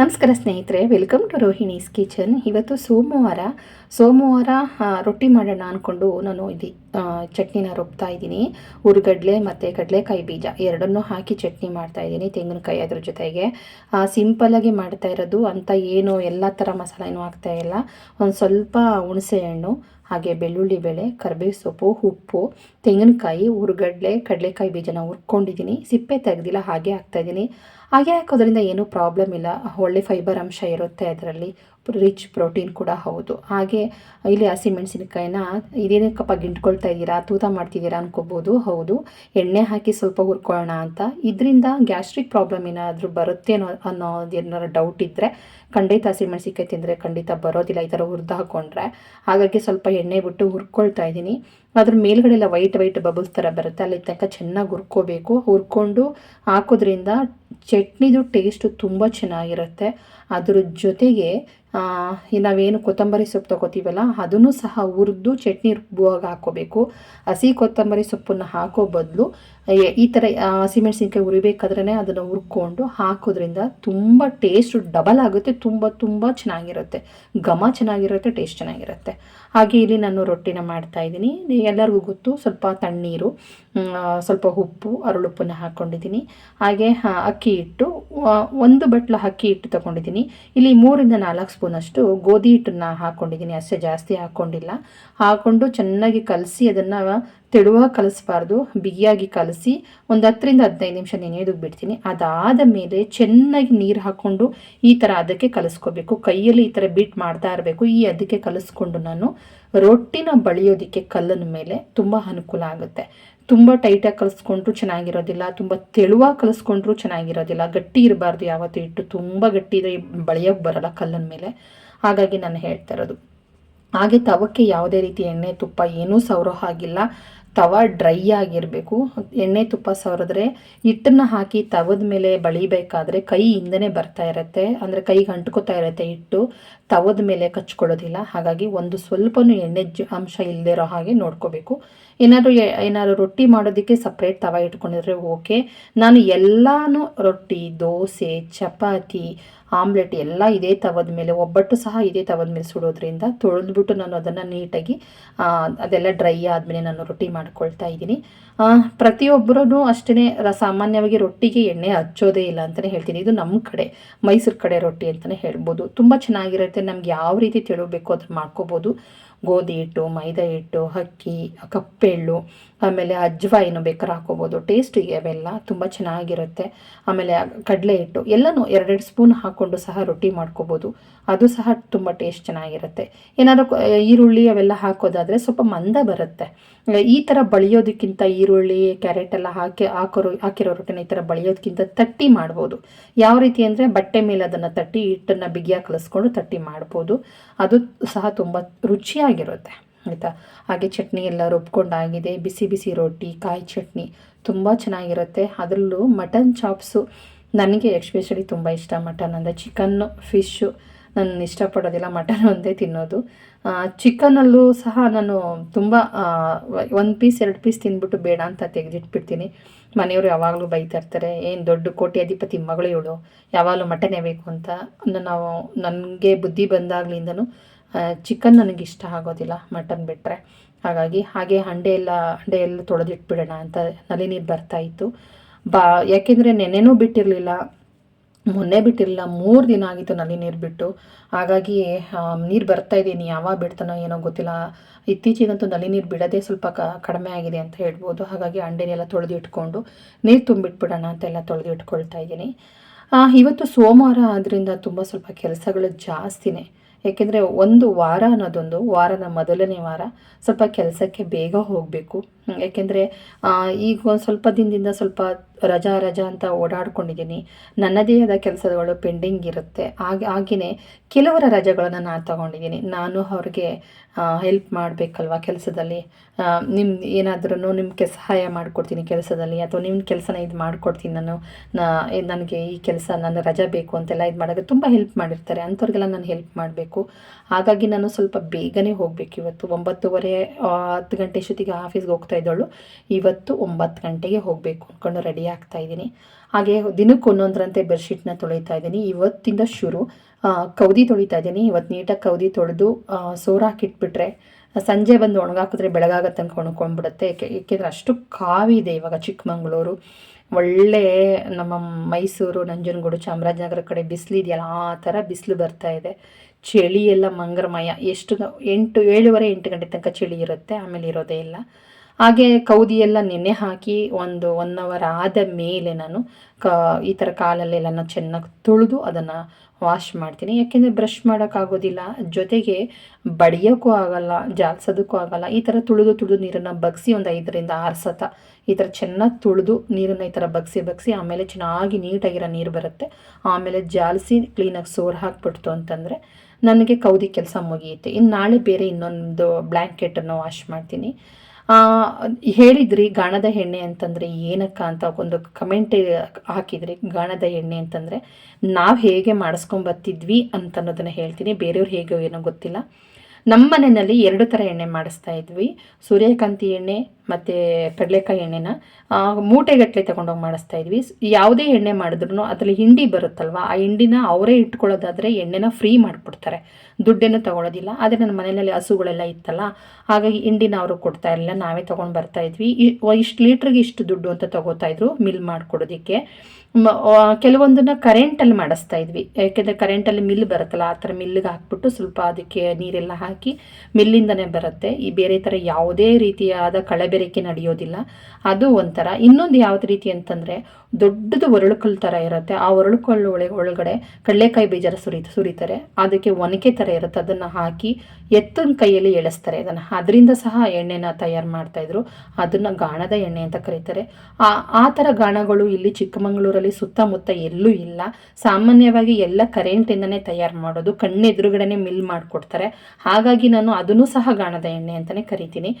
ನಮಸ್ಕಾರ ಸ್ನೇಹಿತರೆ welcome to Rohini's kitchen. ಇವತ್ತು ಸೋಮವಾರ ಸೋಮವಾರ ರೊಟ್ಟಿ ಮಾಡೋಣ ಅಂದ್ಕೊಂಡು ನಾನು ಇದು ಚಟ್ನಿನ ರುಬ್ತಾ ಇದ್ದೀನಿ. ಹುರಿಗಡ್ಲೆ ಮತ್ತು ಕಡಲೆಕಾಯಿ ಬೀಜ ಎರಡನ್ನೂ ಹಾಕಿ ಚಟ್ನಿ ಮಾಡ್ತಾ ಇದ್ದೀನಿ ತೆಂಗಿನಕಾಯಿ ಅದ್ರ ಜೊತೆಗೆ. ಸಿಂಪಲ್ಲಾಗಿ ಮಾಡ್ತಾ ಇರೋದು, ಅಂತ ಏನು ಎಲ್ಲ ಥರ ಏನೂ ಹಾಕ್ತಾ ಇಲ್ಲ. ಒಂದು ಸ್ವಲ್ಪ ಹುಣಸೆ ಹಣ್ಣು, ಹಾಗೆ ಬೆಳ್ಳುಳ್ಳಿ ಬೆಳೆ, ಕರ್ಬೇವು ಸೊಪ್ಪು, ಉಪ್ಪು, ತೆಂಗಿನಕಾಯಿ ಹುರ್ಗಡ್ಲೆ ಕಡಲೆಕಾಯಿ ಬೀಜನ ಹುರ್ಕೊಂಡಿದ್ದೀನಿ. ಸಿಪ್ಪೆ ತೆಗೆದಿಲ್ಲ, ಹಾಗೆ ಹಾಕ್ತಾಯಿದ್ದೀನಿ ಹಾಗೆ ಹಾಕೋದ್ರಿಂದ ಏನೂ ಪ್ರಾಬ್ಲಮ್ ಇಲ್ಲ. ಒಳ್ಳೆ ಫೈಬರ್ ಅಂಶ ಇರುತ್ತೆ ಅದರಲ್ಲಿ. ರಿಚ್ ಪ್ರೋಟೀನ್ ಕೂಡ ಹೌದು. ಹಾಗೆ ಇಲ್ಲಿ ಹಸಿಮೆಣಸಿನಕಾಯಿನ ಇದೇನಕ್ಕಪ್ಪ ಗಿಂಟ್ಕೊಳ್ತಾ ಇದ್ದೀರಾ, ತೂತ ಮಾಡ್ತಿದ್ದೀರಾ ಅನ್ಕೋಬೋದು. ಹೌದು. ಎಣ್ಣೆ ಹಾಕಿ ಸ್ವಲ್ಪ ಹುರ್ಕೊಳ್ಳೋಣ ಅಂತ. ಇದರಿಂದ ಗ್ಯಾಸ್ಟ್ರಿಕ್ ಪ್ರಾಬ್ಲಮ್ ಏನಾದರೂ ಬರುತ್ತೆ ಅನ್ನೋ ಏನಾದ್ರು ಡೌಟ್ ಇದ್ದರೆ ಖಂಡಿತ ಹಸಿಮೆಣಸಿನ್ಕಾಯಿ ತಿಂದರೆ ಖಂಡಿತ ಬರೋದಿಲ್ಲ. ಈ ಥರ ಹುರಿದು ಹಾಕ್ಕೊಂಡ್ರೆ ಹಾಗಾಗಿ ಸ್ವಲ್ಪ ಎಣ್ಣೆ ಬಿಟ್ಟು ಹುರ್ಕೊಳ್ತಾ ಇದ್ದೀನಿ. ಅದ್ರ ಮೇಲ್ಗಡೆ ಎಲ್ಲ ವೈಟ್ ವೈಟ್ ಬಬಲ್ಸ್ ಥರ ಬರುತ್ತೆ. ಅಲ್ಲಿ ತನಕ ಚೆನ್ನಾಗಿ ಹುರ್ಕೋಬೇಕು. ಹುರ್ಕೊಂಡು ಹಾಕೋದ್ರಿಂದ ಚಟ್ನಿದು ಟೇಸ್ಟು ತುಂಬ ಚೆನ್ನಾಗಿರುತ್ತೆ. ಅದ್ರ ಜೊತೆಗೆ ನಾವೇನು ಕೊತ್ತಂಬರಿ ಸೊಪ್ಪು ತಗೋತೀವಲ್ಲ, ಅದನ್ನು ಸಹ ಹುರಿದು ಚಟ್ನಿ ರುಬ್ಬುವಾಗ ಹಾಕ್ಕೋಬೇಕು ಹಸಿ ಕೊತ್ತಂಬರಿ ಸೊಪ್ಪನ್ನು ಹಾಕೋ ಬದಲು ಈ ಥರ ಹಸಿಮೆಣಸಿನ್ಕಾಯಿ ಹುರಿಬೇಕಾದ್ರೆ ಅದನ್ನು ಹುರ್ಕೊಂಡು ಹಾಕೋದ್ರಿಂದ ತುಂಬ ಟೇಸ್ಟ್ ಡಬಲ್ ಆಗುತ್ತೆ, ತುಂಬ ತುಂಬ ಚೆನ್ನಾಗಿರುತ್ತೆ. ಘಮ ಚೆನ್ನಾಗಿರುತ್ತೆ ಟೇಸ್ಟ್ ಚೆನ್ನಾಗಿರುತ್ತೆ. ಹಾಗೆ ಇಲ್ಲಿ ನಾನು ರೊಟ್ಟಿನ ಮಾಡ್ತಾ ಇದ್ದೀನಿ. ಎಲ್ಲರಿಗೂ ಗೊತ್ತು, ಸ್ವಲ್ಪ ತಣ್ಣೀರು ಸ್ವಲ್ಪ ಉಪ್ಪು ಅರಳುಪ್ಪನ್ನು ಹಾಕ್ಕೊಂಡಿದ್ದೀನಿ ಹಾಗೆ ಅಕ್ಕಿ ಹಿಟ್ಟು ಒಂದು ಬಟ್ಲು ಅಕ್ಕಿ ಹಿಟ್ಟು ತಗೊಂಡಿದ್ದೀನಿ. ಇಲ್ಲಿ ಮೂರಿಂದ ನಾಲ್ಕು ಸ್ಪೂನಷ್ಟು ಗೋಧಿ ಹಿಟ್ಟನ್ನು ಹಾಕ್ಕೊಂಡಿದ್ದೀನಿ ಅಷ್ಟೇ ಜಾಸ್ತಿ ಹಾಕ್ಕೊಂಡಿಲ್ಲ ಹಾಕ್ಕೊಂಡು ಚೆನ್ನಾಗಿ ಕಲಸಿ ಅದನ್ನು ತೆಳುವಾಗಿ ಕಲಿಸ್ಬಾರ್ದು. ಬಿಗಿಯಾಗಿ ಕಲಸಿ ಒಂದು ಹತ್ತರಿಂದ ಹದಿನೈದು ನಿಮಿಷ ನೆನೆಯೋದಕ್ಕೆ ಬಿಡ್ತೀನಿ. ಅದಾದ ಮೇಲೆ ಚೆನ್ನಾಗಿ ನೀರು ಹಾಕ್ಕೊಂಡು ಈ ಥರ ಅದಕ್ಕೆ ಕಲಿಸ್ಕೋಬೇಕು. ಕೈಯಲ್ಲಿ ಈ ಥರ ಬೀಟ್ ಮಾಡ್ತಾ ಇರಬೇಕು. ಈ ಅದಕ್ಕೆ ಕಲಸ್ಕೊಂಡು ನಾನು ರೊಟ್ಟಿನ ಬಳಿಯೋದಕ್ಕೆ ಕಲ್ಲನ ಮೇಲೆ ತುಂಬ ಅನುಕೂಲ ಆಗುತ್ತೆ. ತುಂಬ ಟೈಟಾಗಿ ಕಲಿಸ್ಕೊಂಡ್ರು ಚೆನ್ನಾಗಿರೋದಿಲ್ಲ, ತುಂಬ ತೆಳುವಾಗಿ ಕಲಿಸ್ಕೊಂಡ್ರು ಚೆನ್ನಾಗಿರೋದಿಲ್ಲ. ಗಟ್ಟಿ ಇರಬಾರ್ದು ಯಾವತ್ತೂ ಇಟ್ಟು, ತುಂಬ ಗಟ್ಟಿ ಇದ್ರೆ ಬಳಿಯೋಕ್ಕೆ ಬರಲ್ಲ ಕಲ್ಲಿನ ಮೇಲೆ. ಹಾಗಾಗಿ ನಾನು ಹೇಳ್ತಾ ಇರೋದು. ಹಾಗೆ ತವಕ್ಕೆ ಯಾವುದೇ ರೀತಿ ಎಣ್ಣೆ, ತುಪ್ಪ ಏನೂ ಸವರೋ ಹಾಗಿಲ್ಲ. ತವ ಡ್ರೈ ಆಗಿರಬೇಕು. ಎಣ್ಣೆ, ತುಪ್ಪ ಸವರಿದ್ರೆ ಹಿಟ್ಟನ್ನು ಹಾಕಿ ತವದ ಮೇಲೆ ಬಳಿಬೇಕಾದ್ರೆ ಕೈ ಬರ್ತಾ ಇರುತ್ತೆ. ಅಂದರೆ ಕೈಗೆ ಅಂಟ್ಕೋತಾ ಇರುತ್ತೆ ಹಿಟ್ಟು. ತವದ ಮೇಲೆ ಕಚ್ಕೊಳ್ಳೋದಿಲ್ಲ. ಹಾಗಾಗಿ ಒಂದು ಸ್ವಲ್ಪನೂ ಎಣ್ಣೆ ಅಂಶ ಇಲ್ಲದೆ ಇರೋ ಹಾಗೆ ನೋಡ್ಕೋಬೇಕು. ಏನಾದರೂ ಏನಾದ್ರು ರೊಟ್ಟಿ ಮಾಡೋದಕ್ಕೆ ಸಪ್ರೇಟ್ ತವ ಇಟ್ಕೊಂಡಿದ್ರೆ ಓಕೆ ನಾನು ಎಲ್ಲಾನು ರೊಟ್ಟಿ, ದೋಸೆ, ಚಪಾತಿ, ಆಮ್ಲೆಟ್ ಎಲ್ಲ ಇದೇ ತವದ ಮೇಲೆ, ಒಬ್ಬಟ್ಟು ಸಹ ಇದೇ ತವದ ಮೇಲೆ ಸುಡೋದ್ರಿಂದ ತೊಳೆದ್ಬಿಟ್ಟು ನಾನು ಅದನ್ನು ನೀಟಾಗಿ ಅದೆಲ್ಲ ಡ್ರೈ ಆದಮೇಲೆ ನಾನು ರೊಟ್ಟಿ ಮಾಡ್ಕೊಳ್ತಾ ಇದ್ದೀನಿ. ಪ್ರತಿಯೊಬ್ಬರೂ ಅಷ್ಟೇ ಸಾಮಾನ್ಯವಾಗಿ ರೊಟ್ಟಿಗೆ ಎಣ್ಣೆ ಹಚ್ಚೋದೇ ಇಲ್ಲ ಅಂತಲೇ ಹೇಳ್ತೀನಿ. ಇದು ನಮ್ಮ ಕಡೆ, ಮೈಸೂರು ಕಡೆ ರೊಟ್ಟಿ ಅಂತಲೇ ಹೇಳ್ಬೋದು. ತುಂಬ ಚೆನ್ನಾಗಿರುತ್ತೆ. ನಮ್ಗೆ ಯಾವ ರೀತಿ ತಿಳಿಬೇಕು ಅದನ್ನು ಮಾಡ್ಕೋಬೋದು. ಗೋಧಿ ಹಿಟ್ಟು ಮೈದಾ ಹಿಟ್ಟು ಅಕ್ಕಿ ಕಪ್ಪೆಳ್ಳು ಆಮೇಲೆ ಅಜ್ವಾಯಿನು ಬೇಕಾದ್ರೆ ಹಾಕೋಬೋದು ಟೇಸ್ಟಿಗೆ ಅವೆಲ್ಲ ತುಂಬ ಚೆನ್ನಾಗಿರುತ್ತೆ. ಆಮೇಲೆ ಕಡಲೆ ಹಿಟ್ಟು ಎಲ್ಲನೂ ಎರಡೆರಡು ಸ್ಪೂನ್ ಹಾಕ್ಕೊಂಡು ಸಹ ರೊಟ್ಟಿ ಮಾಡ್ಕೋಬೋದು. ಅದು ಸಹ ತುಂಬ ಟೇಸ್ಟ್ ಚೆನ್ನಾಗಿರುತ್ತೆ. ಏನಾದರೂ ಈರುಳ್ಳಿ ಅವೆಲ್ಲ ಹಾಕೋದಾದರೆ ಸ್ವಲ್ಪ ಮಂದ ಬರುತ್ತೆ. ಈ ಥರ ಬಳಿಯೋದಕ್ಕಿಂತ ಈರುಳ್ಳಿ, ಕ್ಯಾರೆಟ್ ಎಲ್ಲ ಹಾಕಿ, ಹಾಕೋರು, ಹಾಕಿರೋ ರೊಟ್ಟಿನ ಈ ಥರ ಬಳಿಯೋದಕ್ಕಿಂತ ತಟ್ಟಿ ಮಾಡ್ಬೋದು. ಯಾವ ರೀತಿ ಅಂದರೆ ಬಟ್ಟೆ ಮೇಲೆ ಅದನ್ನು ತಟ್ಟಿ ಹಿಟ್ಟನ್ನು ಬಿಗಿಯಾಗಿ ಕಲಿಸ್ಕೊಂಡು ತಟ್ಟಿ ಮಾಡ್ಬೋದು. ಅದು ಸಹ ತುಂಬ ರುಚಿಯಾಗಿರುತ್ತೆ. ಆಯಿತಾ? ಹಾಗೆ ಚಟ್ನಿ ಎಲ್ಲ ರುಬ್ಕೊಂಡಾಗಿದೆ ಬಿಸಿ ಬಿಸಿ ರೊಟ್ಟಿ ಕಾಯಿ ಚಟ್ನಿ ತುಂಬ ಚೆನ್ನಾಗಿರುತ್ತೆ. ಅದರಲ್ಲೂ ಮಟನ್ ಚಾಪ್ಸು ನನಗೆ ಎಕ್ಸ್ಪೆಷಲಿ ತುಂಬ ಇಷ್ಟ. ಮಟನ್ ಅಂದರೆ ಚಿಕನ್ನು, ಫಿಶ್ಶು. ನಾನು ಇಷ್ಟಪಡೋದಿಲ್ಲ ಮಟನ್ ಒಂದೇ ತಿನ್ನೋದು. ಚಿಕನಲ್ಲೂ ಸಹ ನಾನು ತುಂಬ ಒಂದು ಪೀಸ್, ಎರಡು ಪೀಸ್ ತಿಂದ್ಬಿಟ್ಟು ಬೇಡ ಅಂತ ತೆಗೆದಿಟ್ಬಿಡ್ತೀನಿ. ಮನೆಯವರು ಯಾವಾಗಲೂ ಬೈತಾ ಇರ್ತಾರೆ, ಏನು ದೊಡ್ಡ ಕೋಟ್ಯಾಧಿಪತಿ ಮಗಳು ಇವಳು, ಯಾವಾಗಲೂ ಮಟನೇ ಬೇಕು ಅಂತ. ನಾವು, ನನಗೆ ಬುದ್ಧಿ ಬಂದಾಗ್ಲಿಂದನೂ ಚಿಕನ್ ನನಗೆ ಇಷ್ಟ ಆಗೋದಿಲ್ಲ ಮಟನ್ ಬಿಟ್ಟರೆ ಹಾಗಾಗಿ ಹಾಗೆ ಹಂಡೆ ಎಲ್ಲ ಹಂಡೆ ಎಲ್ಲ ತೊಳೆದಿಟ್ಬಿಡೋಣ ಅಂತ ನಲ್ಲಿ ನೀರು ಬರ್ತಾಯಿತ್ತು ಬಾ, ಯಾಕೆಂದರೆ ನೆನೆನೂ ಬಿಟ್ಟಿರಲಿಲ್ಲ, ಮೊನ್ನೆ ಬಿಟ್ಟಿರಲಿಲ್ಲ, ಮೂರು ದಿನ ಆಗಿತ್ತು ನಲ್ಲಿ ನೀರು ಬಿಟ್ಟು. ಹಾಗಾಗಿ ನೀರು ಬರ್ತಾ ಇದ್ದೀನಿ ಯಾವಾಗ ಬಿಡ್ತಾನೋ ಏನೋ ಗೊತ್ತಿಲ್ಲ. ಇತ್ತೀಚೆಗಂತೂ ನಲ್ಲಿ ನೀರು ಬಿಡೋದೇ ಸ್ವಲ್ಪ ಕ, ಕಡಿಮೆ ಆಗಿದೆ ಅಂತ ಹೇಳ್ಬೋದು. ಹಾಗಾಗಿ ಹಂಡೆನೆಲ್ಲ ತೊಳೆದು ಇಟ್ಕೊಂಡು ನೀರು ತುಂಬಿಟ್ಬಿಡೋಣ ಅಂತೆಲ್ಲ ತೊಳೆದು ಇಟ್ಕೊಳ್ತಾ ಇದ್ದೀನಿ. ಇವತ್ತು ಸೋಮವಾರ ಆದ್ದರಿಂದ ತುಂಬ ಸ್ವಲ್ಪ ಕೆಲಸಗಳು ಜಾಸ್ತಿನೇ. ಏಕೆಂದರೆ ಒಂದು ವಾರ ಅನ್ನೋದೊಂದು ವಾರದ ಮೊದಲನೇ ವಾರ ಸ್ವಲ್ಪ ಕೆಲಸಕ್ಕೆ ಬೇಗ ಹೋಗಬೇಕು. ಏಕೆಂದರೆ ಈಗ ಒಂದು ಸ್ವಲ್ಪ ದಿನದಿಂದ ಸ್ವಲ್ಪ ರಜಾ ರಜಾ ಅಂತ ಓಡಾಡ್ಕೊಂಡಿದ್ದೀನಿ. ನನ್ನದೇ ಆದ ಕೆಲಸಗಳು ಪೆಂಡಿಂಗ್ ಇರುತ್ತೆ. ಹಾಗೆ ಹಾಗೆಯೇ ಕೆಲವರ ರಜೆಗಳನ್ನು ನಾನು ತಗೊಂಡಿದ್ದೀನಿ. ನಾನು ಅವ್ರಿಗೆ ಹೆಲ್ಪ್ ಮಾಡಬೇಕಲ್ವ ಕೆಲಸದಲ್ಲಿ? ನಿಮ್ಮ ಏನಾದ್ರೂ ನಿಮಗೆ ಸಹಾಯ ಮಾಡಿಕೊಡ್ತೀನಿ ಕೆಲಸದಲ್ಲಿ ಅಥವಾ ನಿಮ್ಮ ಕೆಲಸನ ಇದು ಮಾಡಿಕೊಡ್ತೀನಿ ನಾನು. ನನಗೆ ಈ ಕೆಲಸ, ನನ್ನ ರಜೆ ಬೇಕು ಅಂತೆಲ್ಲ ಇದು ಮಾಡೋಕ್ಕೆ ತುಂಬ ಹೆಲ್ಪ್ ಮಾಡಿರ್ತಾರೆ. ಅಂಥವ್ರಿಗೆಲ್ಲ ನಾನು ಹೆಲ್ಪ್ ಮಾಡಬೇಕು. ಹಾಗಾಗಿ ನಾನು ಸ್ವಲ್ಪ ಬೇಗನೆ ಹೋಗಬೇಕು ಇವತ್ತು. ಒಂಬತ್ತುವರೆ ಹತ್ತು ಗಂಟೆ ಅಷ್ಟೊತ್ತಿಗೆ ಆಫೀಸ್ಗೆ ಹೋಗ್ತಾ ಇದ್ದವಳು ಇವತ್ತು ಒಂಬತ್ತು ಗಂಟೆಗೆ ಹೋಗಬೇಕು ಅಂದ್ಕೊಂಡು ರೆಡಿ ಹಾಕ್ತಾ ಇದ್ದೀನಿ. ಹಾಗೆ ದಿನಕ್ಕೆ ಒಂದೊಂದರಂತೆ ಬೆಡ್ಶೀಟ್ನ ತೊಳಿತಾ ಇದ್ದೀನಿ. ಇವತ್ತಿಂದ ಶುರು. ಕೌದಿ ತೊಳಿತಾ ಇದ್ದೀನಿ. ಇವತ್ತು ನೀಟಾಗಿ ಕೌದಿ ತೊಳೆದು ಸೋರಾಕಿಟ್ಬಿಟ್ರೆ ಸಂಜೆ ಬಂದು ಒಣಗಾಕಿದ್ರೆ ಬೆಳಗಾಗತ್ತೆ ತನಕ ಒಣಕೊಂಡ್ಬಿಡುತ್ತೆ. ಏಕೆ, ಏಕೆಂದರೆ ಅಷ್ಟು ಕಾವಿದೆ ಇವಾಗ ಚಿಕ್ಕಮಂಗ್ಳೂರು. ಒಳ್ಳೆ ನಮ್ಮ ಮೈಸೂರು, ನಂಜನಗೂಡು, ಚಾಮರಾಜನಗರ ಕಡೆ ಬಿಸಿಲಿದೆಯಲ್ಲ ಆ ಥರ ಬಿಸಿಲು ಬರ್ತಾ ಇದೆ. ಚಳಿ ಎಲ್ಲ ಮಂಗರಮಯ. ಎಷ್ಟು ಎಂಟು, ಏಳುವರೆ, ಎಂಟು ಗಂಟೆ ತನಕ ಚಳಿ ಇರುತ್ತೆ. ಆಮೇಲೆ ಇರೋದೇ ಇಲ್ಲ. ಹಾಗೆ ಕೌದಿಯೆಲ್ಲ ನೆನೆ ಹಾಕಿ ಒಂದು ಒನ್ ಅವರ್ ಆದ ಮೇಲೆ ನಾನು ಕ, ಈ ಥರ ಕಾಲಲ್ಲೆಲ್ಲ ಚೆನ್ನಾಗಿ ತುಳಿದು ಅದನ್ನು ವಾಶ್ ಮಾಡ್ತೀನಿ. ಯಾಕೆಂದರೆ ಬ್ರಷ್ ಮಾಡೋಕ್ಕಾಗೋದಿಲ್ಲ ಜೊತೆಗೆ ಬಡಿಯೋಕ್ಕೂ ಆಗಲ್ಲ, ಜಾಲ್ಸೋದಕ್ಕೂ ಆಗಲ್ಲ. ಈ ಥರ ತುಳಿದು ತುಳಿದು ನೀರನ್ನು ಬಗ್ಸಿ ಒಂದು ಐದರಿಂದ ಆರು ಸತ ಈ ಥರ ಚೆನ್ನಾಗಿ ತುಳಿದು ನೀರನ್ನು ಈ ಥರ ಬಗ್ಸಿ ಬಗ್ಸಿ ಆಮೇಲೆ ಚೆನ್ನಾಗಿ ನೀಟಾಗಿರೋ ನೀರು ಬರುತ್ತೆ. ಆಮೇಲೆ ಜಾಲಿಸಿ ಕ್ಲೀನಾಗಿ ಸೋರ್ ಹಾಕ್ಬಿಡ್ತು ಅಂತಂದರೆ ನನಗೆ ಕೌದಿ ಕೆಲಸ ಮುಗಿಯುತ್ತೆ. ಇನ್ನು ನಾಳೆ ಬೇರೆ ಇನ್ನೊಂದು ಬ್ಲ್ಯಾಂಕೆಟನ್ನು ವಾಶ್ ಮಾಡ್ತೀನಿ. ಹೇಳಿದ್ರಿ ಗಾಣದ ಎಣ್ಣೆ ಅಂತಂದರೆ ಏನಕ್ಕ ಅಂತ ಒಂದು ಕಮೆಂಟ್ ಹಾಕಿದ್ರಿ. ಗಾಣದ ಎಣ್ಣೆ ಅಂತಂದರೆ ನಾವು ಹೇಗೆ ಮಾಡಿಸ್ಕೊಂಬರ್ತಿದ್ವಿ ಅಂತ ಅನ್ನೋದನ್ನು ಹೇಳ್ತೀನಿ. ಬೇರೆಯವ್ರು ಹೇಗೆ ಏನೋ ಗೊತ್ತಿಲ್ಲ. ನಮ್ಮ ಮನೆಯಲ್ಲಿ ಎರಡು ಥರ ಎಣ್ಣೆ ಮಾಡಿಸ್ತಾ ಇದ್ವಿ. ಸೂರ್ಯಕಾಂತಿ ಎಣ್ಣೆ ಮತ್ತು ಕಡಲೆಕಾಯಿ ಎಣ್ಣೆನ ಮೂಟೆಗಟ್ಟಲೆ ತಗೊಂಡೋಗಿ ಮಾಡಿಸ್ತಾ ಇದ್ವಿ. ಯಾವುದೇ ಎಣ್ಣೆ ಮಾಡಿದ್ರು ಅದರಲ್ಲಿ ಹಿಂಡಿ ಬರುತ್ತಲ್ವ, ಆ ಹಿಂಡಿನ ಅವರೇ ಇಟ್ಕೊಳ್ಳೋದಾದರೆ ಎಣ್ಣೆನ ಫ್ರೀ ಮಾಡಿಬಿಡ್ತಾರೆ. ದುಡ್ಡೇನು ತಗೊಳ್ಳೋದಿಲ್ಲ ಆದರೆ ನನ್ನ ಮನೆಯಲ್ಲಿ ಹಸುಗಳೆಲ್ಲ ಇತ್ತಲ್ಲ, ಹಾಗಾಗಿ ಹಿಂಡಿನ ಅವರು ಕೊಡ್ತಾ ಇರಲಿಲ್ಲ, ನಾವೇ ತೊಗೊಂಡು ಬರ್ತಾ ಇದ್ವಿ. ಇಷ್ಟು ಲೀಟ್ರಿಗೆ ಇಷ್ಟು ದುಡ್ಡು ಅಂತ ತಗೋತಾ ಇದ್ರು ಮಿಲ್ ಮಾಡಿಕೊಡೋದಕ್ಕೆ. ಕೆಲವೊಂದನ್ನು ಕರೆಂಟಲ್ಲಿ ಮಾಡಿಸ್ತಾ ಇದ್ವಿ. ಯಾಕೆಂದರೆ ಕರೆಂಟಲ್ಲಿ ಮಿಲ್ ಬರುತ್ತಲ್ಲ, ಆ ಥರ ಮಿಲ್ಗೆ ಹಾಕ್ಬಿಟ್ಟು ಸ್ವಲ್ಪ ಅದಕ್ಕೆ ನೀರೆಲ್ಲ ಹಾಕಿ ಮಿಲ್ಲಿಂದನೇ ಬರುತ್ತೆ. ಈ ಬೇರೆ ಥರ ಯಾವುದೇ ರೀತಿಯಾದ ಕಳೆಬೆರಕೆ ನಡೆಯೋದಿಲ್ಲ. ಅದು ಒಂಥರ ಇನ್ನೊಂದು ಯಾವ್ದು ರೀತಿ ಅಂತಂದರೆ ದೊಡ್ಡದು ಒರಳುಕಲ್ಲು ಥರ ಇರುತ್ತೆ. ಆ ಒರಳುಕಲ್ಲು ಒಳಗೆ ಒಳಗಡೆ ಕಡಲೆಕಾಯಿ ಬೀಜ ಸುರಿ ಸುರಿತಾರೆ. ಅದಕ್ಕೆ ಒನಕೆ ಥರ ಇರುತ್ತೆ. ಅದನ್ನು ಹಾಕಿ ಎತ್ತಿನ ಕೈಯಲ್ಲಿ ಎಳೆಸ್ತಾರೆ. ಅದನ್ನು ಅದರಿಂದ ಸಹ ಎಣ್ಣೆನ ತಯಾರು ಮಾಡ್ತಾಯಿದ್ರು ಅದನ್ನು ಗಾಣದ ಎಣ್ಣೆ ಅಂತ ಕರೀತಾರೆ. ಆ ಆ ಥರ ಗಾಣಗಳು ಇಲ್ಲಿ ಚಿಕ್ಕಮಗಳೂರಲ್ಲಿ ಸುತ್ತಮುತ್ತ ಎಲ್ಲೂ ಇಲ್ಲ. ಸಾಮಾನ್ಯವಾಗಿ ಎಲ್ಲ ಕರೆಂಟಿಂದನೇ ತಯಾರು ಮಾಡೋದು. ಕಣ್ಣೆದುರುಗಡೆನೆ ಮಿಲ್ ಮಾಡಿಕೊಡ್ತಾರೆ. ಹಾಗಾಗಿ ನಾನು ಅದನ್ನು ಸಹ ಗಾಣದ ಎಣ್ಣೆ ಅಂತಲೇ ಕರಿತೀನಿ.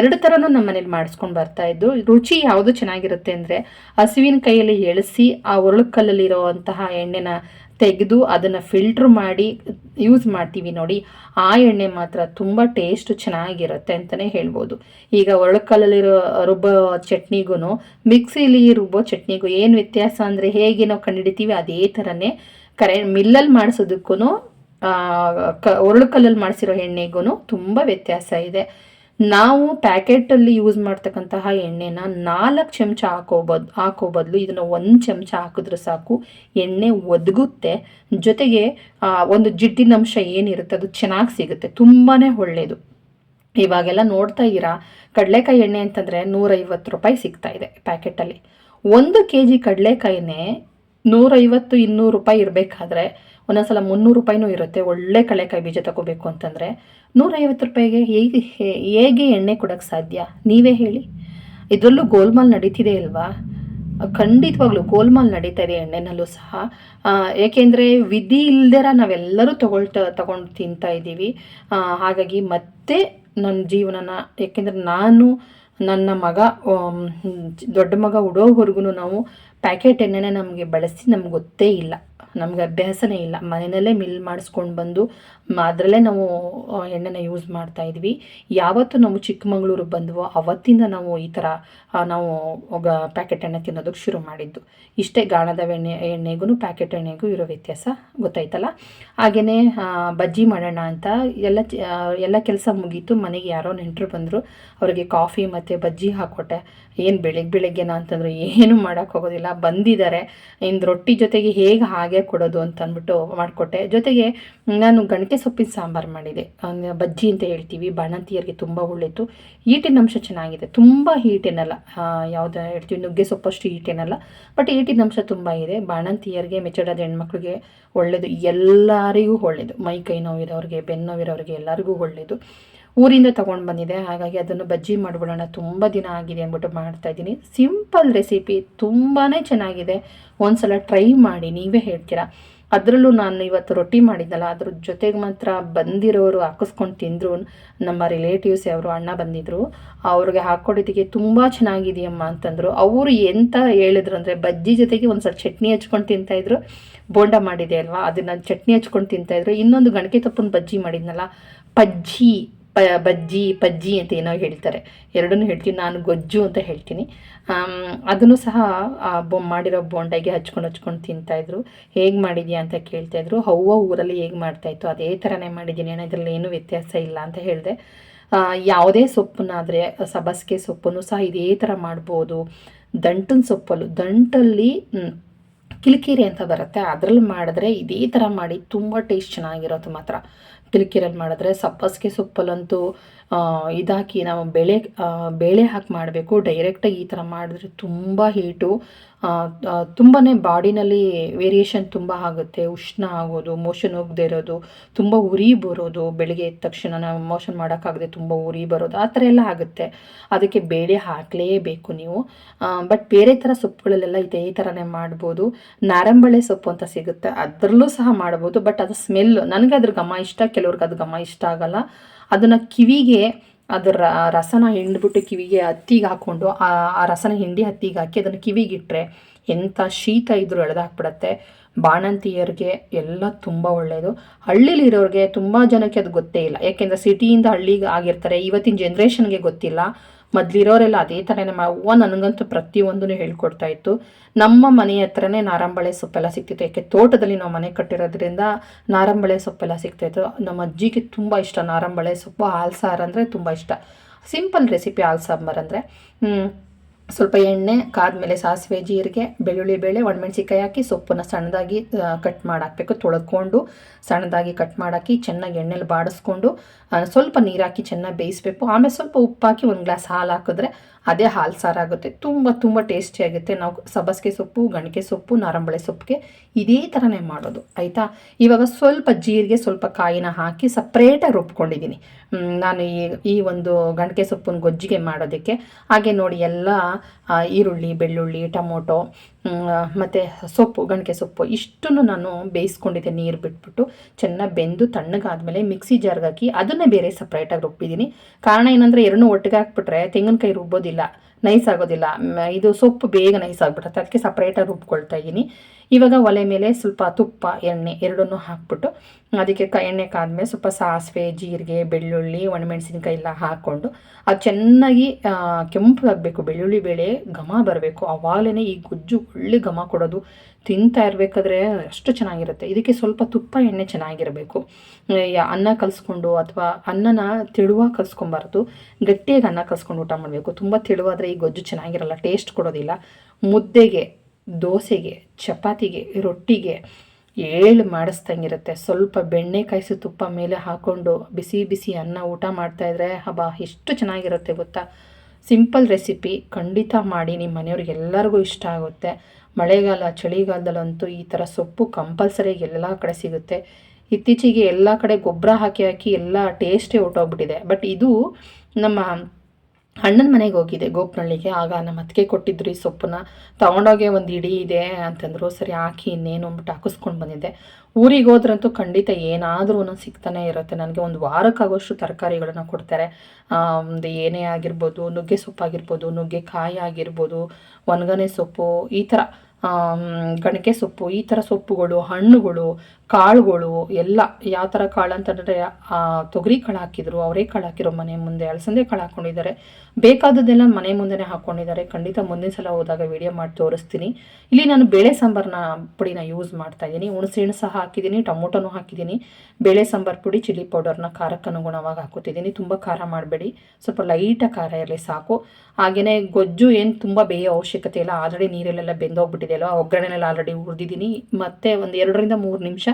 ಎರಡು ಥರನೂ ನಮ್ಮ ಮನೇಲಿ ಮಾಡಿಸ್ಕೊಂಡು ಬರ್ತಾ ಇದ್ದು. ರುಚಿ ಯಾವುದು ಚೆನ್ನಾಗಿರುತ್ತೆ ಅಂದರೆ ಹಸುವಿನ ಕೈಯಲ್ಲಿ ಎಳಿಸಿ ಆ ಒರಳುಕಲ್ಲಲ್ಲಿರುವಂತಹ ಎಣ್ಣೆನ ತೆಗೆದು ಅದನ್ನು ಫಿಲ್ಟ್ರ್ ಮಾಡಿ ಯೂಸ್ ಮಾಡ್ತೀವಿ ನೋಡಿ. ಆ ಎಣ್ಣೆ ಮಾತ್ರ ತುಂಬ ಟೇಸ್ಟ್ ಚೆನ್ನಾಗಿರುತ್ತೆ ಅಂತಲೇ ಹೇಳ್ಬೋದು. ಈಗ ಒರಳುಕಲ್ಲಲ್ಲಿರೋ ರುಬ್ಬೋ ಚಟ್ನಿಗೂ ಮಿಕ್ಸಿಲಿ ರುಬ್ಬೋ ಚಟ್ನಿಗೂ ಏನು ವ್ಯತ್ಯಾಸ ಅಂದರೆ ಹೇಗೆ ನಾವು ಕಂಡುಹಿಡಿತೀವಿ ಅದೇ ಥರನೇ ಕರೆ ಮಿಲ್ಲಲ್ಲಿ ಮಾಡಿಸೋದಕ್ಕೂ ಕ ಒರಳುಕಲ್ಲಲ್ಲಿ ಮಾಡಿಸಿರೋ ಎಣ್ಣೆಗೂ ತುಂಬ ವ್ಯತ್ಯಾಸ ಇದೆ. ನಾವು ಪ್ಯಾಕೆಟಲ್ಲಿ ಯೂಸ್ ಮಾಡ್ತಕ್ಕಂತಹ ಎಣ್ಣೆನ ನಾಲ್ಕು ಚಮಚ ಹಾಕೋ ಬದ್, ಹಾಕೋ ಬದಲು ಇದನ್ನು ಒಂದು ಚಮಚ ಹಾಕಿದ್ರೆ ಸಾಕು. ಎಣ್ಣೆ ಒದಗುತ್ತೆ. ಜೊತೆಗೆ ಒಂದು ಜಿಡ್ಡಿನ ಅಂಶ ಏನಿರುತ್ತೆ ಅದು ಚೆನ್ನಾಗಿ ಸಿಗುತ್ತೆ. ತುಂಬಾ ಒಳ್ಳೆಯದು ಇವಾಗೆಲ್ಲ ನೋಡ್ತಾ ಇದ್ದೀರಾ? ಕಡಲೆಕಾಯಿ ಎಣ್ಣೆ ಅಂತಂದರೆ ನೂರೈವತ್ತು ರೂಪಾಯಿ ಸಿಗ್ತಾ ಇದೆ ಪ್ಯಾಕೆಟಲ್ಲಿ ಒಂದು ಕೆ ಜಿ ಕಡಲೆಕಾಯಿನೇ ನೂರೈವತ್ತು ಇನ್ನೂರು ರೂಪಾಯಿ ಇರಬೇಕಾದ್ರೆ ಒಂದೊಂದ್ಸಲ ಮುನ್ನೂರು ರೂಪಾಯಿನೂ ಇರುತ್ತೆ. ಒಳ್ಳೆ ಕಳೆಕಾಯಿ ಬೀಜ ತಗೋಬೇಕು ಅಂತಂದರೆ ನೂರೈವತ್ತು ರೂಪಾಯಿಗೆ ಹೇಗೆ ಹೇಗೆ ಎಣ್ಣೆ ಕೊಡೋಕ್ಕೆ ಸಾಧ್ಯ? ನೀವೇ ಹೇಳಿ. ಇದರಲ್ಲೂ ಗೋಲ್ಮಾಲ್ ನಡೀತಿದೆ ಅಲ್ವಾ? ಖಂಡಿತವಾಗ್ಲೂ ಗೋಲ್ಮಾಲ್ ನಡೀತಾ ಇದೆ ಎಣ್ಣೆನಲ್ಲೂ ಸಹ. ಏಕೆಂದರೆ ವಿಧಿ ಇಲ್ದಿರ ನಾವೆಲ್ಲರೂ ತಗೊಳ್ತಾ, ತಗೊಂಡು ತಿಂತಾ ಇದ್ದೀವಿ. ಹಾಗಾಗಿ ಮತ್ತೆ ನನ್ನ ಜೀವನನ ಏಕೆಂದರೆ ನಾನು ನನ್ನ ಮಗ ದೊಡ್ಡ ಮಗ ಉಡೋವರೆಗೂ ನಾವು ಪ್ಯಾಕೆಟ್ ಎಣ್ಣೆನೇ ನಮಗೆ ಬಳಸಿ ನಮ್ಗೆ ಗೊತ್ತೇ ಇಲ್ಲ. ನಮ್ಗೆ ಅಭ್ಯಾಸನೇ ಇಲ್ಲ. ಮನೆಯಲ್ಲೇ ಮಿಲ್ ಮಾಡಿಸ್ಕೊಂಡು ಬಂದು ಅದರಲ್ಲೇ ನಾವು ಎಣ್ಣೆನ ಯೂಸ್ ಮಾಡ್ತಾ ಇದ್ವಿ. ಯಾವತ್ತು ನಾವು ಚಿಕ್ಕಮಗಳೂರು ಬಂದವೋ ಅವತ್ತಿಂದ ನಾವು ಈ ಥರ ನಾವು ಪ್ಯಾಕೆಟ್ ಎಣ್ಣೆ ತಿನ್ನೋದಕ್ಕೆ ಶುರು ಮಾಡಿದ್ದು. ಇಷ್ಟೇ ಗಾಣದ ಎಣ್ಣೆ, ಎಣ್ಣೆಗೂ ಪ್ಯಾಕೆಟ್ ಎಣ್ಣೆಗೂ ಇರೋ ವ್ಯತ್ಯಾಸ ಗೊತ್ತಾಯ್ತಲ್ಲ? ಹಾಗೆಯೇ ಬಜ್ಜಿ ಮಾಡೋಣ ಅಂತ ಎಲ್ಲ ಎಲ್ಲ ಕೆಲಸ ಮುಗೀತು. ಮನೆಗೆ ಯಾರೋ ನೆಂಟರು ಬಂದರು. ಅವರಿಗೆ ಕಾಫಿ ಮತ್ತು ಬಜ್ಜಿ ಹಾಕ್ಕೊಟ್ಟೆ ಏನು ಬೆಳಗ್ಗೆ ಬೆಳಗ್ಗೆನ ಅಂತಂದ್ರೆ ಏನು ಮಾಡೋಕ್ಕೋಗೋದಿಲ್ಲ ಬಂದಿದ್ದಾರೆ. ಇನ್ನು ರೊಟ್ಟಿ ಜೊತೆಗೆ ಹೇಗೆ ಹಾಗೆ ಕೊಡೋದು ಅಂತ ಅಂದ್ಬಿಟ್ಟು ಮಾಡಿಕೊಟ್ಟೆ. ಜೊತೆಗೆ ನಾನು ಗಣಕೆ ಸೊಪ್ಪಿನ ಸಾಂಬಾರು ಮಾಡಿದೆ. ಬಜ್ಜಿ ಅಂತ ಹೇಳ್ತೀವಿ, ಬಾಣಂತಿಯರಿಗೆ ತುಂಬ ಒಳ್ಳೆಯದು. ಈಟಿನ ಅಂಶ ಚೆನ್ನಾಗಿದೆ. ತುಂಬ ಹೀಟೇನಲ್ಲ ಯಾವುದು ಹೇಳ್ತೀವಿ, ನುಗ್ಗೆ ಸೊಪ್ಪಷ್ಟು ಹೀಟೇನಲ್ಲ ಬಟ್ ಈಟಿನ ಅಂಶ ತುಂಬ ಇದೆ. ಬಾಣಂತಿಯರಿಗೆ, ಮೆಚ್ಚಡದ ಹೆಣ್ಮಕ್ಳಿಗೆ ಒಳ್ಳೆಯದು. ಎಲ್ಲರಿಗೂ ಒಳ್ಳೆಯದು. ಮೈ ಕೈ ನೋವಿರೋರಿಗೆ, ಬೆನ್ನು ನೋವಿರೋರಿಗೆ ಎಲ್ಲರಿಗೂ ಒಳ್ಳೆಯದು. ಊರಿಂದ ತೊಗೊಂಡು ಬಂದಿದೆ. ಹಾಗಾಗಿ ಅದನ್ನು ಬಜ್ಜಿ ಮಾಡಿಬಿಡೋಣ. ತುಂಬ ದಿನ ಆಗಿದೆ ಅಂದ್ಬಿಟ್ಟು ಮಾಡ್ತಾ ಇದ್ದೀನಿ. ಸಿಂಪಲ್ ರೆಸಿಪಿ ತುಂಬಾ ಚೆನ್ನಾಗಿದೆ. ಒಂದ್ಸಲ ಟ್ರೈ ಮಾಡಿ ನೀವೇ ಹೇಳ್ತೀರಾ? ಅದರಲ್ಲೂ ನಾನು ಇವತ್ತು ರೊಟ್ಟಿ ಮಾಡಿದ್ದಲ್ಲ, ಅದ್ರ ಜೊತೆಗೆ ಮಾತ್ರ ಬಂದಿರೋರು ಹಾಕಿಸ್ಕೊಂಡು ತಿಂದರು. ನಮ್ಮ ರಿಲೇಟಿವ್ಸ್ ಅವರು ಅಣ್ಣ ಬಂದಿದ್ದರು ಅವ್ರಿಗೆ ಹಾಕ್ಕೊಡೋದಕ್ಕೆ ತುಂಬ ಚೆನ್ನಾಗಿದೆಯಮ್ಮ ಅಂತಂದರು. ಅವರು ಎಂತ ಹೇಳಿದ್ರು ಅಂದರೆ ಬಜ್ಜಿ ಜೊತೆಗೆ ಒಂದು ಸ್ವಲ್ಪ ಚಟ್ನಿ ಹಚ್ಕೊಂಡು ತಿಂತಾಯಿದ್ರು ಬೋಂಡ ಮಾಡಿದೆ ಅಲ್ವಾ? ಅದನ್ನು ಚಟ್ನಿ ಹಚ್ಕೊಂಡು ತಿಂತಾಯಿದ್ರು ಇನ್ನೊಂದು ಗಣಕೆ ತಪ್ಪನ ಬಜ್ಜಿ ಮಾಡಿದ್ನಲ್ಲ? ಪಜ್ಜಿ. ಪ, ಬಜ್ಜಿ, ಪಜ್ಜಿ ಅಂತ ಏನೋ ಹೇಳ್ತಾರೆ. ಎರಡನ್ನೂ ಹೇಳ್ತೀನಿ ನಾನು ಗೊಜ್ಜು ಅಂತ ಹೇಳ್ತೀನಿ. ಅದನ್ನು ಸಹ ಬೊ, ಮಾಡಿರೋ ಬೋಂಡಾಗೆ ಹಚ್ಕೊಂಡು ಹಚ್ಕೊಂಡು ತಿಂತಾಯಿದ್ರು ಹೇಗೆ ಮಾಡಿದ್ಯಾ ಅಂತ ಕೇಳ್ತಾಯಿದ್ರು ಹವ್ವ ಊರಲ್ಲಿ ಹೇಗೆ ಮಾಡ್ತಾಯಿತ್ತು ಅದೇ ಥರನೇ ಮಾಡಿದ್ದೀನಿ, ಏನೋ ಇದರಲ್ಲಿ ಏನೂ ವ್ಯತ್ಯಾಸ ಇಲ್ಲ ಅಂತ ಹೇಳಿದೆ. ಯಾವುದೇ ಸೊಪ್ಪನ್ನಾದರೆ ಸಬಸ್ಗೆ ಸೊಪ್ಪನ್ನು ಸಹ ಇದೇ ಥರ ಮಾಡ್ಬೋದು. ದಂಟಿನ ಸೊಪ್ಪಲ್ಲು, ದಂಟಲ್ಲಿ ಕಿಲಕಿರಿ ಅಂತ ಬರುತ್ತೆ. ಅದರಲ್ಲಿ ಮಾಡಿದ್ರೆ ಇದೇ ಥರ ಮಾಡಿ, ತುಂಬ ಟೇಸ್ಟ್ ಚೆನ್ನಾಗಿರೋದು ಮಾತ್ರ. ಕಿರಿಕಿರಲ್ಲಿ ಮಾಡಿದ್ರೆ ಸಬ್ಬಸಿಗೆ ಸೊಪ್ಪಲ್ಲಂತೂ ಇದಾಕಿ ನಾವು ಬೇಳೆ ಬೇಳೆ ಹಾಕಿ ಮಾಡಬೇಕು. ಡೈರೆಕ್ಟಾಗಿ ಈ ಥರ ಮಾಡಿದ್ರೆ ತುಂಬ ಹೀಟು. ತುಂಬಾ ಬಾಡಿನಲ್ಲಿ ವೇರಿಯೇಷನ್ ತುಂಬ ಆಗುತ್ತೆ. ಉಷ್ಣ ಆಗೋದು ಮೋಷನ್ ಹೋಗದೆ ಇರೋದು, ತುಂಬ ಉರಿ ಬರೋದು, ಬೆಳಿಗ್ಗೆ ಎದ್ದ ತಕ್ಷಣ ನಾವು ಮೋಷನ್ ಮಾಡೋಕ್ಕಾಗದೆ ತುಂಬ ಉರಿ ಬರೋದು, ಆ ಥರ ಎಲ್ಲ ಆಗುತ್ತೆ. ಅದಕ್ಕೆ ಬೇಳೆ ಹಾಕಲೇಬೇಕು ನೀವು. ಬಟ್ ಬೇರೆ ಥರ ಸೊಪ್ಪುಗಳಲ್ಲೆಲ್ಲ ಇದೇ ಥರನೇ ಮಾಡ್ಬೋದು. ನಾರಂಬಳೆ ಸೊಪ್ಪು ಅಂತ ಸಿಗುತ್ತೆ. ಅದರಲ್ಲೂ ಸಹ ಮಾಡ್ಬೋದು ಬಟ್ ಅದು ಸ್ಮೆಲ್ ನನಗೆ ಅದ್ರ ಘಮ ಇಷ್ಟ, ಕೆಲವ್ರಿಗೆ ಅದು ಘಮ ಇಷ್ಟ ಆಗಲ್ಲ. ಅದನ್ನು ಕಿವಿಗೆ ಅದರ ರಸನ ಹಿಂಡ್ಬಿಟ್ಟು ಕಿವಿಗೆ ಹತ್ತಿಗೆ ಹಾಕ್ಕೊಂಡು, ಆ ರಸನ ಹಿಂಡಿ ಹತ್ತಿಗೆ ಹಾಕಿ ಅದನ್ನು ಕಿವಿಗಿಟ್ಟರೆ ಎಂಥ ಶೀತ ಇದ್ದರೂ ಎಳೆದಾಕ್ಬಿಡತ್ತೆ. ಬಾಣಂತಿಯರಿಗೆ ಎಲ್ಲ ತುಂಬ ಒಳ್ಳೆಯದು ಹಳ್ಳಿಲಿ ಇರೋರಿಗೆ ತುಂಬ ಜನಕ್ಕೆ ಅದು ಗೊತ್ತೇ ಇಲ್ಲ. ಯಾಕೆಂದರೆ ಸಿಟಿಯಿಂದ ಹಳ್ಳಿಗೆ ಆಗಿರ್ತಾರೆ. ಇವತ್ತಿನ ಜನ್ರೇಷನ್ಗೆ ಗೊತ್ತಿಲ್ಲ. ಮೊದಲಿರೋರೆಲ್ಲ ಅದೇ ಥರನೇ ಅವ್ವ ನನಗಂತೂ ಪ್ರತಿಯೊಂದೂ ಹೇಳ್ಕೊಡ್ತಾ ಇತ್ತು. ನಮ್ಮ ಮನೆ ಹತ್ರನೇ ನಾರಂಬಳೆ ಸೊಪ್ಪೆಲ್ಲ ಸಿಗ್ತಿತ್ತು ಯಾಕೆ ತೋಟದಲ್ಲಿ ನಾವು ಮನೆ ಕಟ್ಟಿರೋದ್ರಿಂದ ನಾರಂಬಳೆ ಸೊಪ್ಪೆಲ್ಲ ಸಿಗ್ತಾಯಿತ್ತು ನಮ್ಮ ಅಜ್ಜಿಗೆ ತುಂಬ ಇಷ್ಟ ನಾರಂಬಳೆ ಸೊಪ್ಪು ಹಾಲು ಸಾರು ಅಂದರೆ ತುಂಬ ಇಷ್ಟ. ಸಿಂಪಲ್ ರೆಸಿಪಿ ಹಾಲು ಸಾಂಬಾರು ಅಂದರೆ ಸ್ವಲ್ಪ ಎಣ್ಣೆ, ಕಾದ್ಮೇಲೆ ಸಾಸಿವೆ, ಜೀರಿಗೆ, ಬೆಳ್ಳುಳ್ಳಿ, ಬೇಳೆ ಒಣಮೆಣ್ಸಿಕಾಯಿ ಹಾಕಿ ಸೊಪ್ಪನ್ನ ಸಣ್ಣದಾಗಿ ಕಟ್ ಮಾಡಾಕಬೇಕು, ತೊಳ್ಕೊಂಡು ಸಣ್ಣದಾಗಿ ಕಟ್ ಮಾಡಾಕಿ ಚೆನ್ನಾಗಿ ಎಣ್ಣೆಲಿ ಬಾಡಿಸ್ಕೊಂಡು ಸ್ವಲ್ಪ ನೀರು ಹಾಕಿ ಚೆನ್ನಾಗಿ ಬೇಯಿಸ್ಬೇಕು. ಆಮೇಲೆ ಸ್ವಲ್ಪ ಉಪ್ಪು ಹಾಕಿ ಒಂದು ಗ್ಲಾಸ್ ಹಾಲು ಹಾಕಿದ್ರೆ ಅದೇ ಹಾಲು ಸಾರಾಗುತ್ತೆ ತುಂಬ ತುಂಬ ಟೇಸ್ಟಿಯಾಗುತ್ತೆ ನಾವು ಸಬ್ಬಸಿಗೆ ಸೊಪ್ಪು ಗಣಿಕೆ ಸೊಪ್ಪು, ನಾರಂಬಳೆ ಸೊಪ್ಪಿಗೆ ಇದೇ ಥರನೇ ಮಾಡೋದು. ಆಯಿತಾ? ಇವಾಗ ಸ್ವಲ್ಪ ಜೀರಿಗೆ, ಸ್ವಲ್ಪ ಕಾಯಿನ ಹಾಕಿ ಸಪ್ರೇಟಾಗಿ ರುಬ್ಕೊಂಡಿದ್ದೀನಿ ನಾನು ಈ ಈ ಒಂದು ಗಣಿಕೆ ಸೊಪ್ಪನ್ನು ಗೊಜ್ಜಿಗೆ ಮಾಡೋದಕ್ಕೆ. ಹಾಗೆ ನೋಡಿ, ಎಲ್ಲ ಈರುಳ್ಳಿ, ಬೆಳ್ಳುಳ್ಳಿ, ಟೊಮೊಟೊ ಮತ್ತು ಸೊಪ್ಪು ಗಣಿಕೆ ಸೊಪ್ಪು, ಇಷ್ಟನ್ನು ನಾನು ಬೇಯಿಸ್ಕೊಂಡಿದ್ದೆ ನೀರು ಬಿಟ್ಬಿಟ್ಟು. ಚೆನ್ನಾಗಿ ಬೆಂದು ತಣ್ಣಗಾದಮೇಲೆ ಮಿಕ್ಸಿ ಜಾರ್ಗೆ ಹಾಕಿ ಅದನ್ನೇ ಬೇರೆ ಸಪ್ರೇಟಾಗಿ ರುಬ್ಬಿದ್ದೀನಿ. ಕಾರಣ ಏನಂದರೆ, ಎರಡನ್ನೂ ಒಟ್ಟಿಗೆ ಹಾಕ್ಬಿಟ್ರೆ ತೆಂಗಿನಕಾಯಿ ರುಬ್ಬೋದಿಲ್ಲ. ನೈಸ್ ಆಗೋದಿಲ್ಲ. ಇದು ಸೊಪ್ಪು ಬೇಗ ನೈಸ್ ಆಗಿಬಿಡುತ್ತೆ. ಅದಕ್ಕೆ ಸಪ್ರೇಟಾಗಿ ರುಬ್ಕೊಳ್ತಾ ಇದ್ದೀನಿ. ಇವಾಗ ಒಲೆ ಮೇಲೆ ಸ್ವಲ್ಪ ತುಪ್ಪ, ಎಣ್ಣೆ ಎರಡನ್ನೂ ಹಾಕ್ಬಿಟ್ಟು ಅದಕ್ಕೆ ಕ, ಎಣ್ಣೆ ಕಾದ್ಮೇಲೆ ಸ್ವಲ್ಪ ಸಾಸಿವೆ, ಜೀರಿಗೆ, ಬೆಳ್ಳುಳ್ಳಿ, ಒಣಮೆಣಸಿನ್ಕಾಯಿ ಎಲ್ಲ ಹಾಕ್ಕೊಂಡು ಅದು ಚೆನ್ನಾಗಿ ಕೆಂಪು ಕೆಂಪಗಾಗಬೇಕು ಬೆಳ್ಳುಳ್ಳಿ ಬೇಳೆ ಘಮ ಬರಬೇಕು. ಆವಾಗಲೇ ಈ ಗುಜ್ಜು ಒಳ್ಳೆ ಘಮ ಕೊಡೋದು. ತಿಂತಾ ಇರಬೇಕಾದ್ರೆ ಅಷ್ಟು ಚೆನ್ನಾಗಿರುತ್ತೆ. ಇದಕ್ಕೆ ಸ್ವಲ್ಪ ತುಪ್ಪ, ಎಣ್ಣೆ ಚೆನ್ನಾಗಿರಬೇಕು. ಅನ್ನ ಕಲಿಸ್ಕೊಂಡು ಅಥವಾ ಅನ್ನನ ತೆಳುವಾಗಿ ಕಲಿಸ್ಕೊಬಾರ್ದು. ಗಟ್ಟಿಯಾಗಿ ಅನ್ನ ಕಲಿಸ್ಕೊಂಡು ಊಟ ಮಾಡಬೇಕು. ತುಂಬ ತೆಳುವಾದರೆ ಈ ಗೊಜ್ಜು ಚೆನ್ನಾಗಿರಲ್ಲ, ಟೇಸ್ಟ್ ಕೊಡೋದಿಲ್ಲ. ಮುದ್ದೆಗೆ, ದೋಸೆಗೆ, ಚಪಾತಿಗೆ, ರೊಟ್ಟಿಗೆ ಏಳು ಮಾಡಿಸ್ದಂಗಿರುತ್ತೆ. ಸ್ವಲ್ಪ ಬೆಣ್ಣೆ ಕಾಯಿಸಿ ತುಪ್ಪ ಮೇಲೆ ಹಾಕ್ಕೊಂಡು ಬಿಸಿ ಬಿಸಿ ಅನ್ನ ಊಟ ಮಾಡ್ತಾಯಿದ್ರೆ ಹಬ್ಬ ಎಷ್ಟು ಚೆನ್ನಾಗಿರುತ್ತೆ ಗೊತ್ತಾ? ಸಿಂಪಲ್ ರೆಸಿಪಿ ಖಂಡಿತ ಮಾಡಿ. ನಿಮ್ಮ ಮನೆಯವ್ರಿಗೆ ಎಲ್ಲರಿಗೂ ಇಷ್ಟ ಆಗುತ್ತೆ. ಮಳೆಗಾಲ ಚಳಿಗಾಲದಲ್ಲಂತೂ ಈ ಥರ ಸೊಪ್ಪು ಕಂಪಲ್ಸರಿ ಎಲ್ಲ ಕಡೆ ಸಿಗುತ್ತೆ. ಇತ್ತೀಚೆಗೆ ಎಲ್ಲ ಕಡೆ ಗೊಬ್ಬರ ಹಾಕಿ ಹಾಕಿ ಎಲ್ಲ ಟೇಸ್ಟೇ ಹೊಟ್ಟೋಗ್ಬಿಟ್ಟಿದೆ ಬಟ್ ಇದು ನಮ್ಮ ಅಣ್ಣನ ಮನೆಗೆ ಹೋಗಿದೆ ಗೋಪ್ನಳ್ಳಿಗೆ ಆಗ ನಮ್ಮ ಅತ್ತಿಗೆ ಕೊಟ್ಟಿದ್ರು ಈ ಸೊಪ್ಪನ್ನ. ತೊಗೊಂಡೋಗೆ ಒಂದು ಇಡಿ ಇದೆ ಅಂತಂದರು, ಸರಿ ಹಾಕಿ, ಇನ್ನೇನು? ಅಂದ್ಬಿಟ್ಟು ಹಾಕಿಸ್ಕೊಂಡು ಬಂದಿದ್ದೆ. ಊರಿಗೆ ಹೋದ್ರಂತೂ ಖಂಡಿತ ಏನಾದರೂ ಒಂದೊಂದು ಸಿಗ್ತಾನೆ ಇರುತ್ತೆ. ನನಗೆ ಒಂದು ವಾರಕ್ಕಾಗೋಷ್ಟು ತರಕಾರಿಗಳನ್ನ ಕೊಡ್ತಾರೆ. ಒಂದು ಏನೇ ಆಗಿರ್ಬೋದು, ನುಗ್ಗೆ ಸೊಪ್ಪಾಗಿರ್ಬೋದು ನುಗ್ಗೆಕಾಯಿ ಆಗಿರ್ಬೋದು ಒಣಗನೆ ಸೊಪ್ಪು ಈ ಥರ. ಗಣಕೆ ಸೊಪ್ಪು ಈ ಥರ ಸೊಪ್ಪುಗಳು ಹಣ್ಣುಗಳು ಕಾಳುಗಳು ಎಲ್ಲ ಯಾವ ಥರ ಕಾಳು ಅಂತಂದರೆ ತೊಗರಿ ಕಾಳು ಹಾಕಿದ್ರು, ಅವರೇ ಕಾಳು ಹಾಕಿರೋ ಮನೆ ಮುಂದೆ, ಅಲಸಂದೆ ಕಾಳು ಹಾಕ್ಕೊಂಡಿದ್ದಾರೆ ಬೇಕಾದದ್ದೆಲ್ಲ ಮನೆ ಮುಂದೆನೇ ಹಾಕ್ಕೊಂಡಿದ್ದಾರೆ ಖಂಡಿತ ಮುಂದಿನ ಸಲ ಹೋದಾಗ ವಿಡಿಯೋ ಮಾಡಿ ತೋರಿಸ್ತೀನಿ. ಇಲ್ಲಿ ನಾನು ಬೇಳೆ ಸಾಂಬಾರನ್ನ ಪುಡಿನ ಯೂಸ್ ಮಾಡ್ತಾ ಇದ್ದೀನಿ. ಹುಣಸೆಹಣ್ಣು ಸಹ ಹಾಕಿದ್ದೀನಿ, ಟೊಮೊಟೊನೂ ಹಾಕಿದ್ದೀನಿ. ಬೇಳೆ ಸಾಂಬಾರು ಪುಡಿ ಚಿಲ್ಲಿ ಪೌಡರ್ನ ಖಾರಕ್ಕೆ ಅನುಗುಣವಾಗಿ ಹಾಕೋತಿದ್ದೀನಿ ತುಂಬ ಖಾರ ಮಾಡಬೇಡಿ. ಸ್ವಲ್ಪ ಲೈಟಾಗಿ ಖಾರ ಇರಲಿ ಸಾಕು. ಹಾಗೆಯೇ ಗೊಜ್ಜು ಏನು ತುಂಬ ಬೇಯೋ ಅವಶ್ಯಕತೆ ಇಲ್ಲ. ಆಲ್ರೆಡಿ ನೀರಲ್ಲೆಲ್ಲ ಅಲ್ವಾ? ಒಗ್ಗರಣೆಲ್ಲ ಆಲ್ರೆಡಿ ಹುರಿದಿದ್ದೀನಿ. ಮತ್ತು ಒಂದು ಎರಡರಿಂದ ಮೂರು ನಿಮಿಷ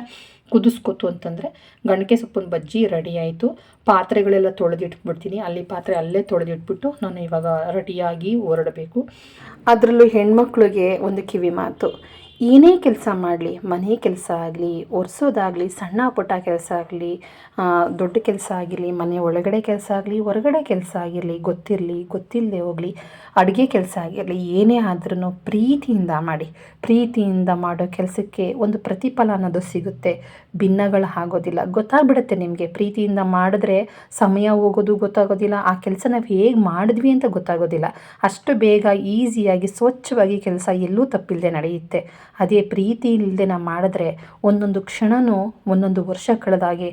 ಕುದಿಸ್ಕೊತು ಅಂತಂದರೆ ಗಣಕೆ ಸೊಪ್ಪಿನ ಬಜ್ಜಿ ರೆಡಿ ಆಯಿತು. ಪಾತ್ರೆಗಳೆಲ್ಲ ತೊಳೆದಿಟ್ಬಿಡ್ತೀನಿ. ಅಲ್ಲಿ ಪಾತ್ರೆ ಅಲ್ಲೇ ತೊಳೆದಿಟ್ಬಿಟ್ಟು ನಾನು ಇವಾಗ ರೆಡಿಯಾಗಿ ಹೊರಡಬೇಕು ಅದರಲ್ಲೂ ಹೆಣ್ಮಕ್ಳಿಗೆ ಒಂದು ಕಿವಿ ಮಾತು. ಏನೇ ಕೆಲಸ ಮಾಡಲಿ, ಮನೆ ಕೆಲಸ ಆಗಲಿ, ಒರೆಸೋದಾಗಲಿ, ಸಣ್ಣ ಪುಟ್ಟ ಕೆಲಸ ಆಗಲಿ ದೊಡ್ಡ ಕೆಲಸ ಆಗಿರಲಿ, ಮನೆ ಒಳಗಡೆ ಕೆಲಸ ಆಗಲಿ, ಹೊರಗಡೆ ಕೆಲಸ ಆಗಿರಲಿ, ಗೊತ್ತಿರಲಿ ಗೊತ್ತಿಲ್ಲದೆ ಹೋಗಲಿ, ಅಡುಗೆ ಕೆಲಸ ಆಗಿರಲಿ, ಏನೇ ಆದ್ರೂ ಪ್ರೀತಿಯಿಂದ ಮಾಡಿ. ಪ್ರೀತಿಯಿಂದ ಮಾಡೋ ಕೆಲಸಕ್ಕೆ ಒಂದು ಪ್ರತಿಫಲ ಅನ್ನೋದು ಸಿಗುತ್ತೆ. ಭಿನ್ನಗಳು ಆಗೋದಿಲ್ಲ. ಗೊತ್ತಾಗ್ಬಿಡುತ್ತೆ ನಿಮಗೆ. ಪ್ರೀತಿಯಿಂದ ಮಾಡಿದ್ರೆ ಸಮಯ ಹೋಗೋದು ಗೊತ್ತಾಗೋದಿಲ್ಲ. ಆ ಕೆಲಸ ನಾವು ಹೇಗೆ ಮಾಡಿದ್ವಿ ಅಂತ ಗೊತ್ತಾಗೋದಿಲ್ಲ. ಅಷ್ಟು ಬೇಗ ಈಸಿಯಾಗಿ, ಸ್ವಚ್ಛವಾಗಿ ಕೆಲಸ ಎಲ್ಲೂ ತಪ್ಪಿಲ್ಲದೆ ನಡೆಯುತ್ತೆ. ಅದೇ ಪ್ರೀತಿ ಇಲ್ಲದೆ ನಾವು ಮಾಡಿದ್ರೆ ಒಂದೊಂದು ಕ್ಷಣವೂ ಒಂದೊಂದು ವರ್ಷ ಕಳೆದಾಗೆ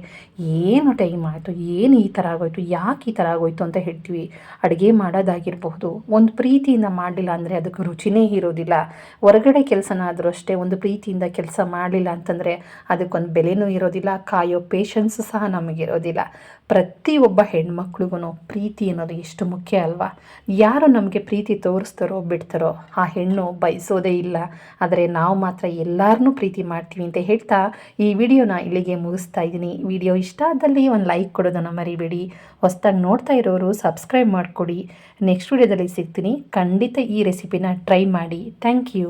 ಏನು ಟೈಮ್ ಆಯಿತು, ಏನು ಈ ಥರ ಆಗೋಯ್ತು, ಯಾಕೆ ಈ ಥರ ಆಗೋಯ್ತು ಅಂತ ಹೇಳ್ತೀವಿ. ಅಡುಗೆ ಮಾಡೋದಾಗಿರಬಹುದು, ಒಂದು ಪ್ರೀತಿಯಿಂದ ಮಾಡಲಿಲ್ಲ ಅಂದರೆ ಅದಕ್ಕೆ ರುಚಿನೇ ಇರೋದಿಲ್ಲ. ಹೊರಗಡೆ ಕೆಲಸನಾದರೂ ಅಷ್ಟೇ ಒಂದು ಪ್ರೀತಿಯಿಂದ ಕೆಲಸ ಮಾಡಲಿಲ್ಲ ಅಂತಂದರೆ ಅದಕ್ಕೊಂದು ಬೆಲೆನೂ ಇರೋದಿಲ್ಲ, ಕಾಯೋ ಪೇಷನ್ಸ್ ಸಹ ನಮಗಿರೋದಿಲ್ಲ. ಪ್ರತಿಯೊಬ್ಬ ಹೆಣ್ಮಕ್ಳಿಗೂ ಪ್ರೀತಿ ಅನ್ನೋದು ಎಷ್ಟು ಮುಖ್ಯ ಅಲ್ವಾ? ಯಾರು ನಮಗೆ ಪ್ರೀತಿ ತೋರಿಸ್ತಾರೋ ಬಿಡ್ತಾರೋ, ಆ ಹೆಣ್ಣು ಬಯಸೋದೇ ಇಲ್ಲ. ಆದರೆ ಮಾತ್ರ ಎಲ್ಲರನ್ನೂ ಪ್ರೀತಿ ಮಾಡ್ತೀವಿ ಅಂತ ಹೇಳ್ತಾ ಈ ವಿಡಿಯೋನ ಇಲ್ಲಿಗೆ ಮುಗಿಸ್ತಾ ಇದ್ದೀನಿ. ವಿಡಿಯೋ ಇಷ್ಟ ಆದಲ್ಲಿ ಒಂದು ಲೈಕ್ ಕೊಡೋದನ್ನು ಮರಿಬೇಡಿ. ಹೊಸ್ದಾಗಿ ನೋಡ್ತಾ ಇರೋರು ಸಬ್ಸ್ಕ್ರೈಬ್ ಮಾಡಿಕೊಡಿ. ನೆಕ್ಸ್ಟ್ ವಿಡಿಯೋದಲ್ಲಿ ಸಿಗ್ತೀನಿ. ಖಂಡಿತ ಈ ರೆಸಿಪಿನ ಟ್ರೈ ಮಾಡಿ. Thank you